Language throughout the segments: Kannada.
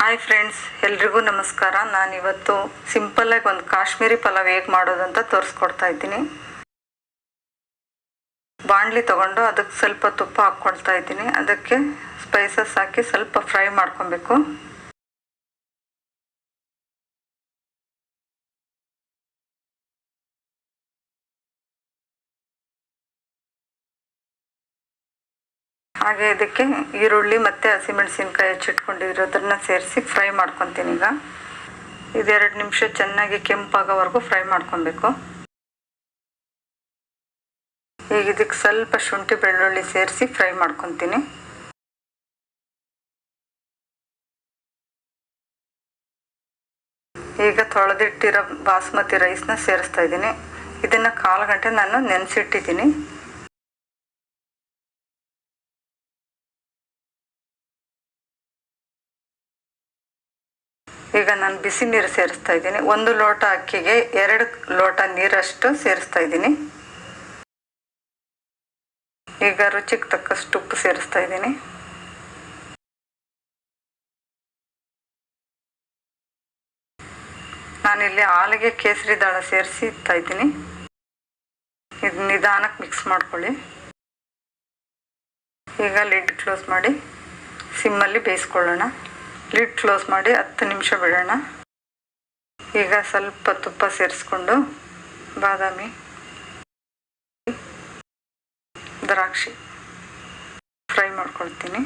ಹಾಯ್ ಫ್ರೆಂಡ್ಸ್ ಎಲ್ರಿಗೂ ನಮಸ್ಕಾರ. ನಾನು ಇವತ್ತು ಸಿಂಪಲ್ಲಾಗಿ ಒಂದು ಕಾಶ್ಮೀರಿ ಪಲಾವ್ ಹೇಗೆ ಮಾಡೋದು ಅಂತ ತೋರಿಸ್ಕೊಡ್ತಾ ಇದ್ದೀನಿ. ಬಾಣಲಿ ತಗೊಂಡು ಅದಕ್ಕೆ ಸ್ವಲ್ಪ ತುಪ್ಪ ಹಾಕ್ಕೊಳ್ತಾ ಇದ್ದೀನಿ. ಅದಕ್ಕೆ ಸ್ಪೈಸಸ್ ಹಾಕಿ ಸ್ವಲ್ಪ ಫ್ರೈ ಮಾಡ್ಕೊಬೇಕು. ಹಾಗೆ ಇದಕ್ಕೆ ಈರುಳ್ಳಿ ಮತ್ತು ಹಸಿಮೆಣಸಿನ್ಕಾಯಿ ಹೆಚ್ಚಿಟ್ಕೊಂಡಿರೋದನ್ನ ಸೇರಿಸಿ ಫ್ರೈ ಮಾಡ್ಕೊತೀನಿ ಈಗ. ಇದೆರಡು ನಿಮಿಷ ಚೆನ್ನಾಗಿ ಕೆಂಪಾಗೋವರೆಗೂ ಫ್ರೈ ಮಾಡ್ಕೊಬೇಕು. ಈಗ ಇದಕ್ಕೆ ಸ್ವಲ್ಪ ಶುಂಠಿ ಬೆಳ್ಳುಳ್ಳಿ ಸೇರಿಸಿ ಫ್ರೈ ಮಾಡ್ಕೊತೀನಿ. ಈಗ ತೊಳೆದಿಟ್ಟಿರೋ ಬಾಸ್ಮತಿ ರೈಸ್ನ ಸೇರಿಸ್ತಾ ಇದ್ದೀನಿ. ಇದನ್ನು ಕಾಲು ಗಂಟೆ ನಾನು ನೆನೆಸಿಟ್ಟಿದ್ದೀನಿ. ಈಗ ನಾನು ಬಿಸಿ ನೀರು ಸೇರಿಸ್ತಾ ಇದ್ದೀನಿ. ಒಂದು ಲೋಟ ಅಕ್ಕಿಗೆ ಎರಡು ಲೋಟ ನೀರಷ್ಟು ಸೇರಿಸ್ತಾ ಇದ್ದೀನಿ. ಈಗ ರುಚಿಗೆ ತಕ್ಕಷ್ಟು ಉಪ್ಪು ಸೇರಿಸ್ತಾ ಇದ್ದೀನಿ. ನಾನಿಲ್ಲಿ ಹಾಲಿಗೆ ಕೇಸರಿ ದಾಳ ಸೇರಿಸಿ ಇಡ್ತಾ ಇದ್ದೀನಿ. ಇದು ನಿಧಾನಕ್ಕೆ ಮಿಕ್ಸ್ ಮಾಡ್ಕೊಳ್ಳಿ. ಈಗ ಲಿಡ್ ಕ್ಲೋಸ್ ಮಾಡಿ ಸಿಮ್ಮಲ್ಲಿ ಬೇಯಿಸ್ಕೊಳ್ಳೋಣ. ಲಿಡ್ ಕ್ಲೋಸ್ ಮಾಡಿ ಹತ್ತು ನಿಮಿಷ ಬಿಡೋಣ. ಈಗ ಸ್ವಲ್ಪ ತುಪ್ಪ ಸೇರಿಸ್ಕೊಂಡು ಬಾದಾಮಿ, ದ್ರಾಕ್ಷಿ ಫ್ರೈ ಮಾಡ್ಕೊಳ್ತೀನಿ.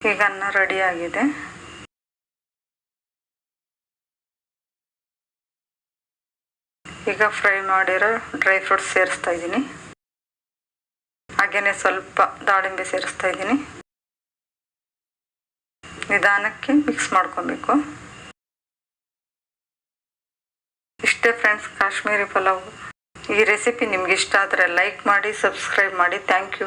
ಈಗ ಅನ್ನ ರೆಡಿ ಆಗಿದೆ. ಈಗ ಫ್ರೈ ಮಾಡಿರೋ ಡ್ರೈ ಫ್ರೂಟ್ಸ್ ಸೇರಿಸ್ತಾ ಇದ್ದೀನಿ. ಹಾಗೆಯೇ ಸ್ವಲ್ಪ ದಾಳಿಂಬೆ ಸೇರಿಸ್ತಾ ಇದ್ದೀನಿ. ನಿಧಾನಕ್ಕೆ ಮಿಕ್ಸ್ ಮಾಡ್ಕೊಬೇಕು. ಇಷ್ಟೇ ಫ್ರೆಂಡ್ಸ್ ಕಾಶ್ಮೀರಿ ಪಲಾವ್. ಈ ರೆಸಿಪಿ ನಿಮ್ಗೆ ಇಷ್ಟ ಆದರೆ ಲೈಕ್ ಮಾಡಿ ಸಬ್ಸ್ಕ್ರೈಬ್ ಮಾಡಿ. Thank you